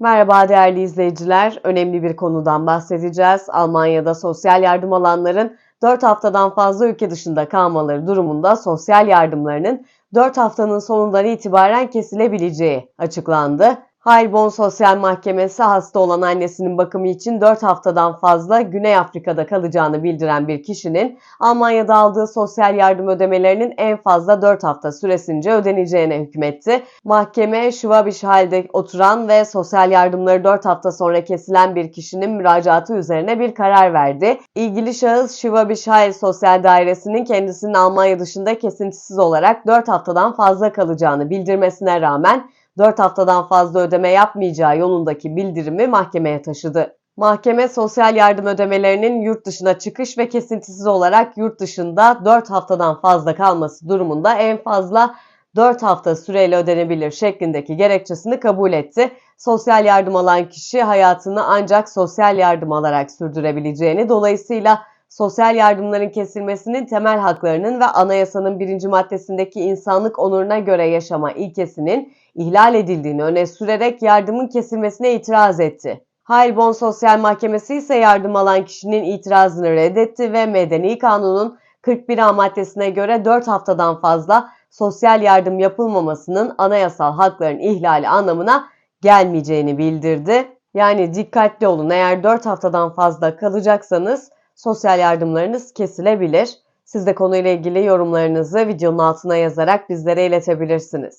Merhaba değerli izleyiciler. Önemli bir konudan bahsedeceğiz. Almanya'da sosyal yardım alanların 4 haftadan fazla ülke dışında kalmaları durumunda sosyal yardımlarının 4 haftanın sonundan itibaren kesilebileceği açıklandı. Heilbronn Sosyal Mahkemesi hasta olan annesinin bakımı için 4 haftadan fazla Güney Afrika'da kalacağını bildiren bir kişinin Almanya'da aldığı sosyal yardım ödemelerinin en fazla 4 hafta süresince ödeneceğine hükmetti. Mahkeme Schwabisch Hall'de oturan ve sosyal yardımları 4 hafta sonra kesilen bir kişinin müracaatı üzerine bir karar verdi. İlgili şahıs Schwabisch Hall Sosyal Dairesi'nin kendisinin Almanya dışında kesintisiz olarak 4 haftadan fazla kalacağını bildirmesine rağmen 4 haftadan fazla ödeme yapmayacağı yolundaki bildirimi mahkemeye taşıdı. Mahkeme sosyal yardım ödemelerinin yurt dışına çıkış ve kesintisiz olarak yurt dışında 4 haftadan fazla kalması durumunda en fazla 4 hafta süreyle ödenebilir şeklindeki gerekçesini kabul etti. Sosyal yardım alan kişi hayatını ancak sosyal yardım alarak sürdürebileceğini dolayısıyla sosyal yardımların kesilmesinin temel haklarının ve anayasanın birinci maddesindeki insanlık onuruna göre yaşama ilkesinin ihlal edildiğini öne sürerek yardımın kesilmesine itiraz etti. Heilbronn Sosyal Mahkemesi ise yardım alan kişinin itirazını reddetti ve Medeni Kanun'un 41 A maddesine göre 4 haftadan fazla sosyal yardım yapılmamasının anayasal hakların ihlali anlamına gelmeyeceğini bildirdi. Yani dikkatli olun eğer 4 haftadan fazla kalacaksanız sosyal yardımlarınız kesilebilir. Siz de konuyla ilgili yorumlarınızı videonun altına yazarak bizlere iletebilirsiniz.